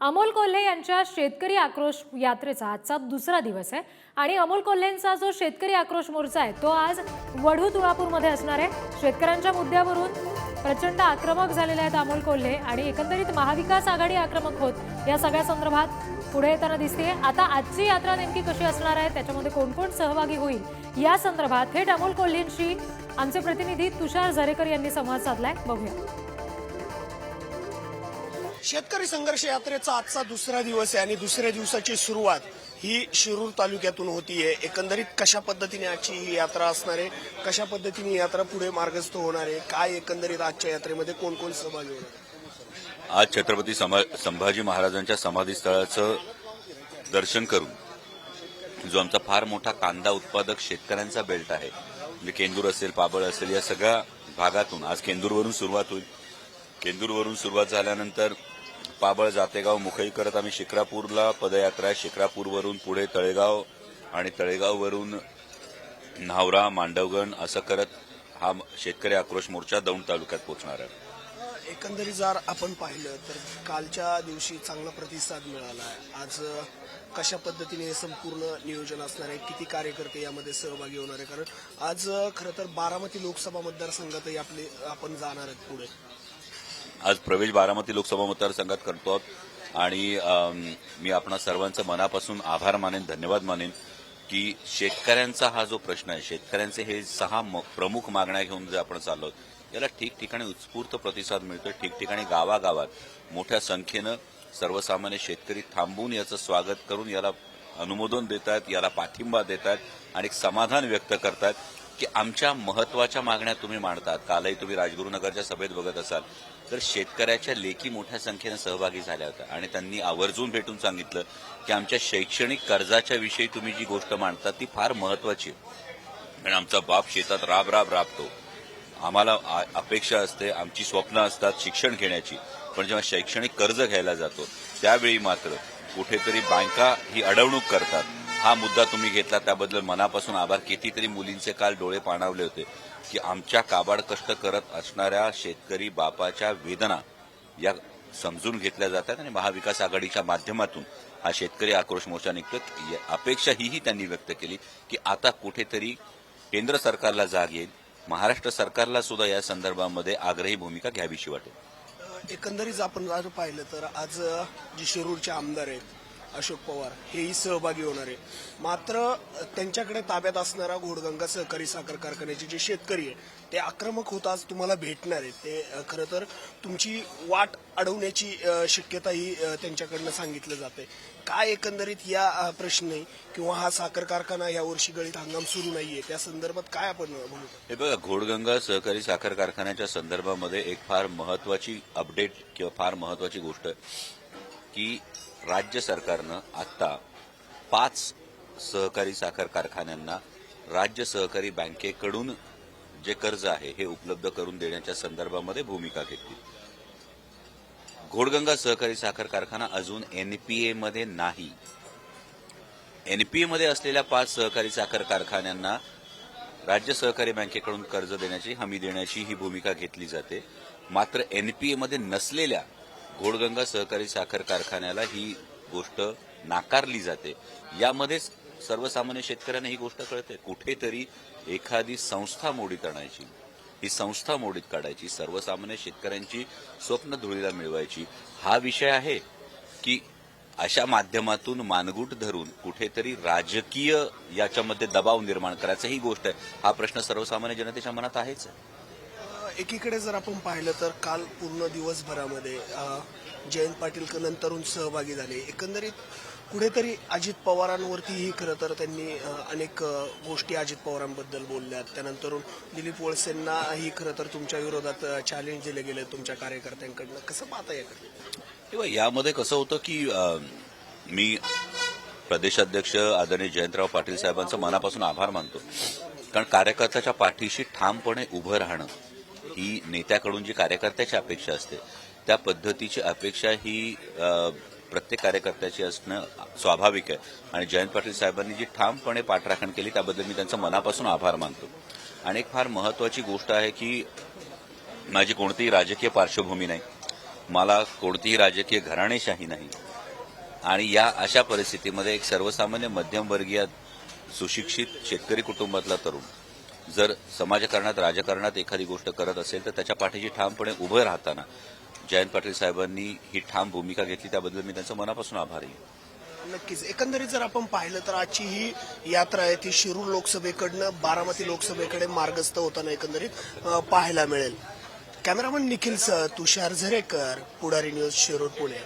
अमोल कोल्हे यांच्या शेतकरी आक्रोश यात्रेचा आजचा दुसरा दिवस आहे. आणि अमोल कोल्हेंचा जो शेतकरी आक्रोश मोर्चा आहे तो आज वढू तुळापूरमध्ये असणार आहे. शेतकऱ्यांच्या मुद्द्यावरून प्रचंड आक्रमक झालेले आहेत अमोल कोल्हे आणि एकंदरीत महाविकास आघाडी आक्रमक होत या सगळ्या संदर्भात पुढे येताना दिसते. आता आजची यात्रा नेमकी कशी असणार आहे त्याच्यामध्ये कोण कोण सहभागी होईल या संदर्भात थेट अमोल कोल्हेंशी आमचे प्रतिनिधी तुषार झरेकर यांनी संवाद साधलाय. बघूया. शेतकरी संघर्ष यात्रेचा आजचा दुसरा दिवस आहे आणि दुसऱ्या दिवसाची सुरुवात ही शिरूर तालुक्यातून होतीये. एकंदरीत कशा पद्धतीने आजची ही यात्रा असणार आहे? कशा पद्धतीने यात्रा पुढे मार्गस्थ होणार आहे? काय एकंदरीत आजच्या यात्रेमध्ये कोण कोण सहभागी होणार? आज छत्रपती समा- संभाजी महाराजांच्या समाधीस्थळाचं दर्शन करून जो आमचा फार मोठा कांदा उत्पादक शेतकऱ्यांचा बेल्ट आहे म्हणजे केंदूर असेल पाबळ असेल या सगळ्या भागातून आज केंदूरवरून सुरुवात होईल. केंदूरवरून सुरुवात झाल्यानंतर पाबळ जातेगाव मुखई करत आम्ही शिक्रापूरला. पदयात्रा आहे शिक्रापूरवरून पुढे तळेगाव आणि तळेगाववरून न्हावरा मांडवगण असं करत हा शेतकरी आक्रोश मोर्चा दौंड तालुक्यात पोहोचणार आहे. एकंदरीत जर आपण पाहिलं तर कालच्या दिवशी चांगला प्रतिसाद मिळाला आहे. आज कशा पद्धतीने हे संपूर्ण नियोजन असणार आहे? किती कार्यकर्ते यामध्ये सहभागी होणार आहे? कारण आज खरं तर बारामती लोकसभा मतदारसंघातही आपले आपण जाणार आहेत पुढे. आज प्रवेश बारामती लोकसभा मतदारसंघात करतो आहोत आणि मी आपणा सर्वांचं मनापासून आभार मानेन धन्यवाद मानेन की शेतकऱ्यांचा हा जो प्रश्न आहे शेतकऱ्यांचे हे सहा म- प्रमुख मागण्या घेऊन जे आपण चाललो आहोत, याला ठिकठिकाणी उत्स्फूर्त प्रतिसाद मिळतोय ठिकठिकाणी गावागावात मोठ्या संख्येनं सर्वसामान्य शेतकरी थांबून याचं स्वागत करून याला अनुमोदन देत आहेत याला पाठिंबा देत आहेत आणि समाधान व्यक्त करतात की आमच्या महत्त्वाच्या मागण्या तुम्ही मांडतात. कालही तुम्ही राजगुरुनगरच्या सभेत बघत असाल. तर शेतकऱ्याच्या लेखी मोठ्या संख्येनं सहभागी झाल्या होत्या. आणि त्यांनी आवर्जून भेटून सांगितलं की आमच्या शैक्षणिक कर्जाच्या विषयी तुम्ही जी गोष्ट मांडता ती फार महत्वाची आहे. आणि आमचा बाप शेतात राब राब राबतो आम्हाला आ- अपेक्षा असते आमची स्वप्न असतात शिक्षण घेण्याची. पण जेव्हा शैक्षणिक कर्ज घ्यायला जातो त्यावेळी मात्र कुठेतरी बँका ही अडवणूक करतात. हा मुद्दा तुम्ही घेतला त्याबद्दल मनापासून आभार. कितीतरी मुलींचे काल डोळे पाणावले होते की आमच्या काबाड कष्ट करत असणाऱ्या शेतकरी बापाच्या वेदना या समजून घेतल्या जातात आणि महाविकास आघाडीच्या माध्यमातून हा शेतकरी आक्रोश मोर्चा निघतो या अपेक्षा हीही त्यांनी व्यक्त केली की आता कुठेतरी केंद्र सरकारला जाग येईल महाराष्ट्र सरकारला सुद्धा या संदर्भामध्ये आग्रही भूमिका घ्यावीशी वाटेल. एकंदरीत आपण पाहिलं तर आज जी जे शिरूरचे आमदार आहेत अशोक पवार हेही सहभागी होणार. आहे मात्र त्यांच्याकडे ताब्यात असणारा घोडगंगा सहकारी साखर कारखान्याचे जे शेतकरी आहे ते आक्रमक होत आज तुम्हाला भेटणार आहेत. ते खरं तर तुमची वाट अडवण्याची शक्यताही त्यांच्याकडनं सांगितलं जाते काय एकंदरीत या प्रश्न प्रश्नी किंवा हा साखर कारखाना या वर्षी गळीत हंगाम सुरू नाहीये? त्या संदर्भात काय आपण म्हणू हे बघा घोडगंगा सहकारी साखर कारखान्याच्या संदर्भामध्ये एक फार महत्वाची अपडेट किंवा फार महत्वाची गोष्ट आहे की राज्य सरकारनं आता पाच सहकारी साखर कारखान्यांना राज्य सहकारी बँकेकडून जे कर्ज आहे हे उपलब्ध करून देण्याच्या संदर्भामध्ये भूमिका घेतली. घोडगंगा सहकारी साखर कारखाना अजून एनपीए मध्ये नाही. एनपीए मध्ये असलेल्या पाच सहकारी साखर कारखान्यांना राज्य सहकारी बँकेकडून कर्ज देण्याची हमी देण्याची ही भूमिका घेतली जाते. मात्र एनपीए मध्ये नसलेल्या घोडगंगा सहकारी साखर कारखान्याला ही गोष्ट नाकारली जाते. यामध्येच सर्वसामान्य शेतकऱ्यांना ही गोष्ट कळते. कुठेतरी एखादी संस्था मोडीत आणायची. ही संस्था मोडीत काढायची. सर्वसामान्य शेतकऱ्यांची स्वप्न धुळीला मिळवायची. हा विषय आहे की अशा माध्यमातून मानगूट धरून कुठेतरी राजकीय याच्यामध्ये दबाव निर्माण करायचं ही गोष्ट आहे. हा प्रश्न सर्वसामान्य जनतेच्या मनात आहेच. आहे. एकीकडे जर आपण पाहिलं तर काल पूर्ण दिवसभरामध्ये जयंत पाटील नंतरून सहभागी झाले. एकंदरीत कुठेतरी अजित पवारांवरतीही खरं तर त्यांनी अनेक गोष्टी अजित पवारांबद्दल बोलल्यात. त्यानंतरून दिलीप वळसेंनाही खरं तर तुमच्या विरोधात चॅलेंज दिले गेले तुमच्या कार्यकर्त्यांकडनं. कसं पाहता येतं तेव्हा यामध्ये कसं होतं की मी प्रदेशाध्यक्ष आदरणीय जयंतराव पाटील साहेबांचं मनापासून आभार मानतो. कारण कार्यकर्त्याच्या पाठीशी ठामपणे उभं राहणं ही नेत्याकडून जी कार्यकर्त्याची अपेक्षा असते त्या पद्धतीची अपेक्षा ही प्रत्येक कार्यकर्त्याची असणं स्वाभाविक आहे. आणि जयंत पाटील साहेबांनी जी ठामपणे पाठराखण केली त्याबद्दल मी त्यांचा मनापासून आभार मानतो. आणि एक फार महत्वाची गोष्ट आहे की माझी कोणतीही राजकीय पार्श्वभूमी नाही. मला कोणतीही राजकीय घराणेशाही नाही. आणि या अशा परिस्थितीमध्ये एक सर्वसामान्य मध्यमवर्गीय सुशिक्षित शेतकरी कुटुंबातला तरुण जर समाजकारणात राजकारणात एखादी गोष्ट करत असेल तर त्याच्या पाठीशी ठामपणे उभं राहताना जयंत पाटील साहेबांनी ही ठाम भूमिका घेतली त्याबद्दल मी त्यांचं मनापासून आभारी आहे. नक्कीच. एकंदरीत जर आपण पाहिलं तर आजची ही यात्रा आहे ती शिरूर लोकसभेकडनं बारामती लोकसभेकडे मार्गस्थ होताना एकंदरीत पाहायला मिळेल. कॅमेरामन निखिल सह तुषार झरेकर पुढारी न्यूज शिरूर पुणे.